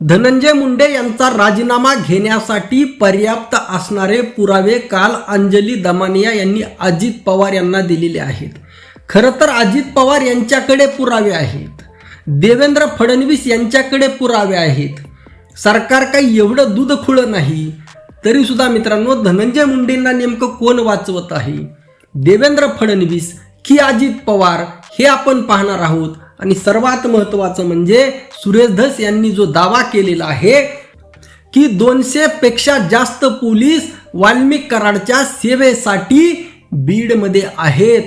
धनंजय मुंडे यांचा राजीनामा घेण्यासाठी पर्याप्त असणारे पुरावे काल अंजली दमानिया यांनी अजित पवार यांना दिलेले आहेत. खरं तर अजित पवार यांच्याकडे पुरावे आहेत. देवेंद्र फडणवीस यांच्याकडे पुरावे आहेत. सरकार काही एवढं दूध खुळं नाही तरीसुद्धा मित्रांनो धनंजय मुंडेंना नेमकं कोण वाचवत आहे? देवेंद्र फडणवीस की अजित पवार हे आपण पाहणार आहोत. आणि सर्वात महत्वाचं म्हणजे सुरेश धस यांनी जो दावा केलेला आहे की दोनशे पेक्षा जास्त पोलीस वाल्मिक कराडच्या सेवेसाठी बीडमध्ये आहेत.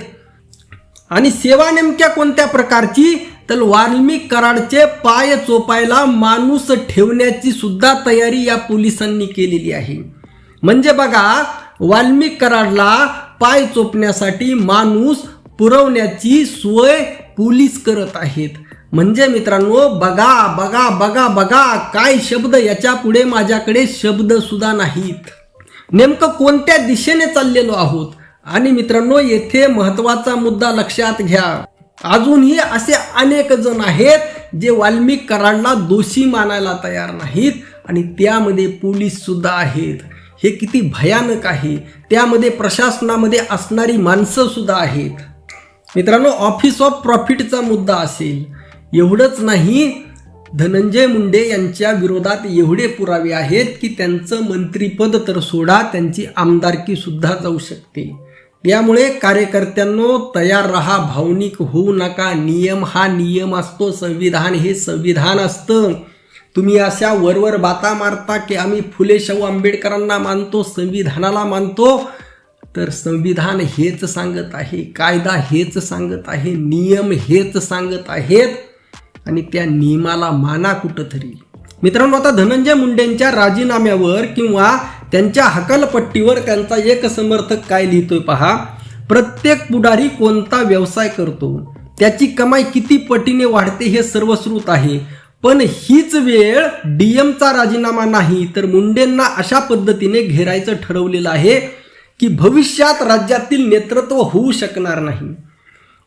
आणि सेवा नेमक्या कोणत्या प्रकारची? तर वाल्मिक कराडचे पाय चोपायला माणूस ठेवण्याची सुद्धा तयारी या पोलिसांनी केलेली आहे. म्हणजे बघा वाल्मिक कराडला पाय चोपण्यासाठी माणूस पुरवण्याची सोय पोलीस करत आहेत. म्हणजे मित्रांनो बघा बघा बघा बघा काय शब्द याच्यापुढे माझ्याकडे शब्द सुद्धा नाहीत. नेमकं कोणत्या दिशेने चाललेलो आहोत? आणि मित्रांनो येथे महत्त्वाचा मुद्दा लक्षात घ्या. अजूनही असे अनेक जण आहेत जे वाल्मिक कराडला दोषी मानायला तयार नाहीत आणि त्यामध्ये पोलीस सुद्धा आहेत. हे किती भयानक आहे. त्यामध्ये प्रशासनामध्ये असणारी माणसं सुद्धा आहेत. मित्रांनो ऑफिस ऑफ प्रॉफिटचा मुद्दा असेल. एवढंच नाही धनंजय मुंडे यांच्या विरोधात एवढे पुरावे आहेत की त्यांचं मंत्रीपद तर सोडा त्यांची आमदारकी सुद्धा जाऊ शकते. त्यामुळे कार्यकर्त्यांनो तयार रहा भावनिक होऊ नका नियम हा नियम असतो संविधान हे संविधान असतं. तुम्ही अशा वरवर बाता मारता की आम्ही फुले शाहू आंबेडकरांना मानतो संविधानाला मानतो तर संविधान हेच सांगत आहे कायदा हेच सांगत आहे नियम हेच सांगत आहेत आणि त्या नियमाला माना कुठंतरी. मित्रांनो आता धनंजय मुंडेंच्या राजीनाम्यावर किंवा त्यांच्या हकालपट्टीवर त्यांचा एक समर्थक काय लिहितोय पहा. प्रत्येक पुढारी कोणता व्यवसाय करतो? त्याची कमाई किती पटीने वाढते हे सर्वश्रुत आहे. पण हीच वेळ डीएमचा राजीनामा नाही तर मुंडेंना अशा पद्धतीने घेरायचं ठरवलेलं आहे. की भविष्यात राज्यातील नेतृत्व होऊ शकणार नाही.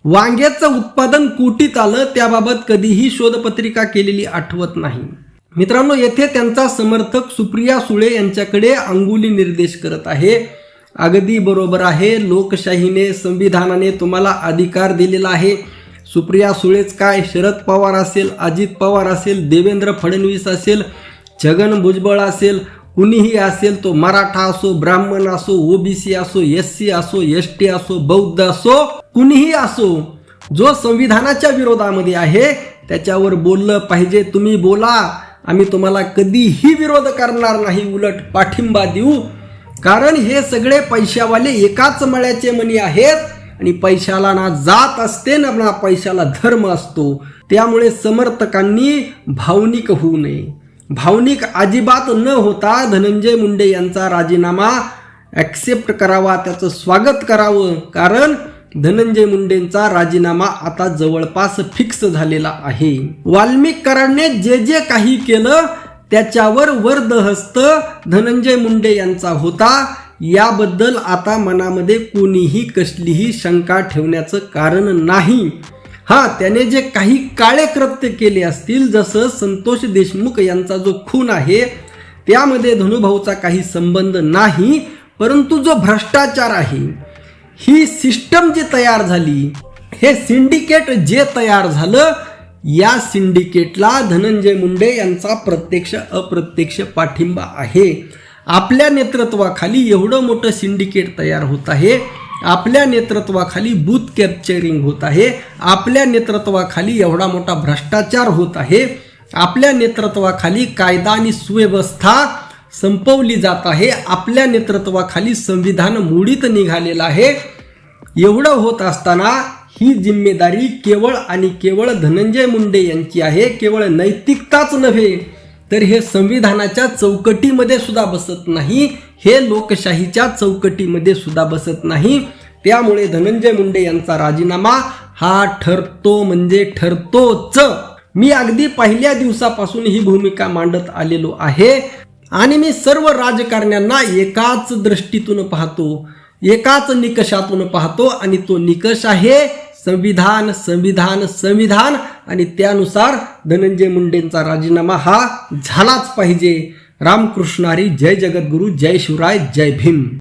वांग्याचं उत्पादन कोटीत आलं त्याबाबत कधीही शोधपत्रिका केलेली आठवत नाही. मित्रांनो येथे त्यांचा समर्थक सुप्रिया सुळे यांच्याकडे अंगुली निर्देश करत आहे. अगदी बरोबर आहे लोकशाहीने संविधानाने तुम्हाला अधिकार दिलेला आहे. सुप्रिया सुळेच काय? शरद पवार असेल अजित पवार असेल देवेंद्र फडणवीस असेल छगन भुजबळ असेल कुणीही असेल तो मराठा असो ब्राह्मण असो ओबीसी असो एस सी असो एस टी असो बौद्ध असो कुणीही असो जो संविधानाच्या विरोधामध्ये आहे त्याच्यावर बोललं पाहिजे. तुम्ही बोला. आम्ही तुम्हाला कधीही विरोध करणार नाही. उलट पाठिंबा देऊ. कारण हे सगळे पैशावाले एकाच मळ्याचे मनी आहेत आणि पैशाला ना जात असते ना पैशाला धर्म असतो. त्यामुळे समर्थकांनी भावनिक होऊ नये. भावनिक अजिबात न होता धनंजय मुंडे यांचा राजीनामा ॲक्सेप्ट करावा त्याचं स्वागत करावं. कारण धनंजय मुंडेंचा राजीनामा आता जवळपास फिक्स झालेला आहे. वाल्मिकरांनी जे जे काही केलं त्याच्यावर वर्दहस्त धनंजय मुंडे यांचा होता. याबद्दल आता मनामध्ये कोणीही कसलीही शंका ठेवण्याचं कारण नाही. हा त्याने जे काही काळे कृत्य केले असतील जसं संतोष देशमुख यांचा जो खून आहे त्यामध्ये धनुभाऊचा काही संबंध नाही परंतु जो भ्रष्टाचार आहे ही सिस्टम जी तयार झाली हे सिंडिकेट जे तयार झालं या सिंडिकेटला धनंजय मुंडे यांचा प्रत्यक्ष अप्रत्यक्ष पाठिंबा आहे. आपल्या नेतृत्वाखाली एवढं मोठं सिंडिकेट तयार होत आहे आपल्या नेतृत्वाखाली बूथ कॅप्चरिंग होत आहे. आपल्या नेतृत्वाखाली एवढा मोठा भ्रष्टाचार होत आहे. आपल्या नेतृत्वाखाली कायदा आणि सुव्यवस्था संपवली जात आहे. आपल्या नेतृत्वाखाली संविधान मोडीत निघालेलं आहे. एवढं होत असताना ही जिम्मेदारी केवळ आणि केवळ धनंजय मुंडे यांची आहे. केवळ नैतिकताच नव्हे. तर हे संविधानाच्या चौकटीमध्ये सुद्धा बसत नाही हे लोकशाहीच्या चौकटीमध्ये सुद्धा बसत नाही. त्यामुळे धनंजय मुंडे यांचा राजीनामा हा ठरतो म्हणजे ठरतोच. मी अगदी पहिल्या दिवसापासून ही भूमिका मांडत आलेलो आहे आणि मी सर्व राजकारण्यांना एकाच दृष्टीतून पाहतो एकाच निकषातून पाहतो आणि तो निकष आहे संविधान संविधान संविधान आणि त्यानुसार धनंजय मुंडेंचा राजीनामा हा झालाच पाहिजे. रामकृष्णारी जय जगद्गुरू जय शिवराय जय भीम.